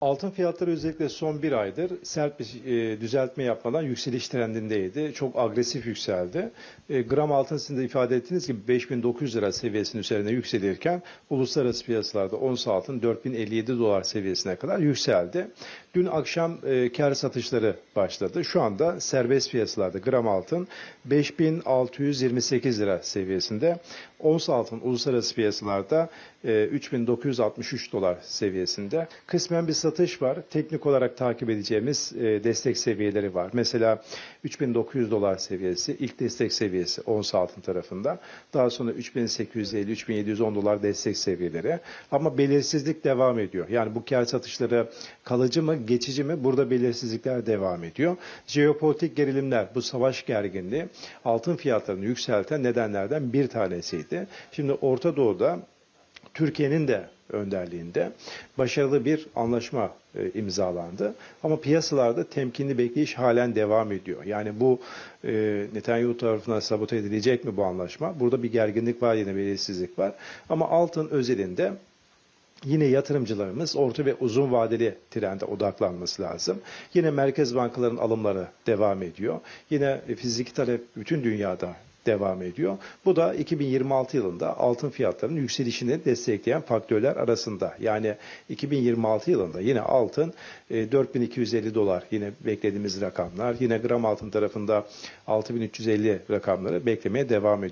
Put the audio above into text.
Altın fiyatları özellikle son bir aydır sert bir e, düzeltme yapmadan yükseliş trendindeydi. Çok agresif yükseldi. E, gram altın sizin de ifade ettiğiniz gibi 5900 lira seviyesinin üzerine yükselirken uluslararası piyasalarda ons altın 4057 dolar seviyesine kadar yükseldi. Dün akşam e, kar satışları başladı. Şu anda serbest piyasalarda gram altın 5628 lira seviyesinde. Ons altın uluslararası piyasalarda e, 3963 dolar seviyesinde. Kısmen bir var. Teknik olarak takip edeceğimiz e, destek seviyeleri var. Mesela 3900 dolar seviyesi ilk destek seviyesi ons altın tarafında. Daha sonra 3850-3710 dolar destek seviyeleri. Ama belirsizlik devam ediyor. Yani bu kar satışları kalıcı mı, geçici mi? Burada belirsizlikler devam ediyor. Jeopolitik gerilimler, bu savaş gerginliği altın fiyatlarını yükselten nedenlerden bir tanesiydi. Şimdi Orta Doğu'da Türkiye'nin de önderliğinde başarılı bir anlaşma e, imzalandı. Ama piyasalarda temkinli bekleyiş halen devam ediyor. Yani bu e, Netanyahu tarafından sabote edilecek mi bu anlaşma? Burada bir gerginlik var, yine belirsizlik var. Ama altın özelinde Yine yatırımcılarımız orta ve uzun vadeli trende odaklanması lazım. Yine merkez bankaların alımları devam ediyor. Yine fiziki talep bütün dünyada devam ediyor. Bu da 2026 yılında altın fiyatlarının yükselişini destekleyen faktörler arasında. Yani 2026 yılında yine altın e, 4250 dolar yine beklediğimiz rakamlar. Yine gram altın tarafında 6350 rakamları beklemeye devam ediyoruz.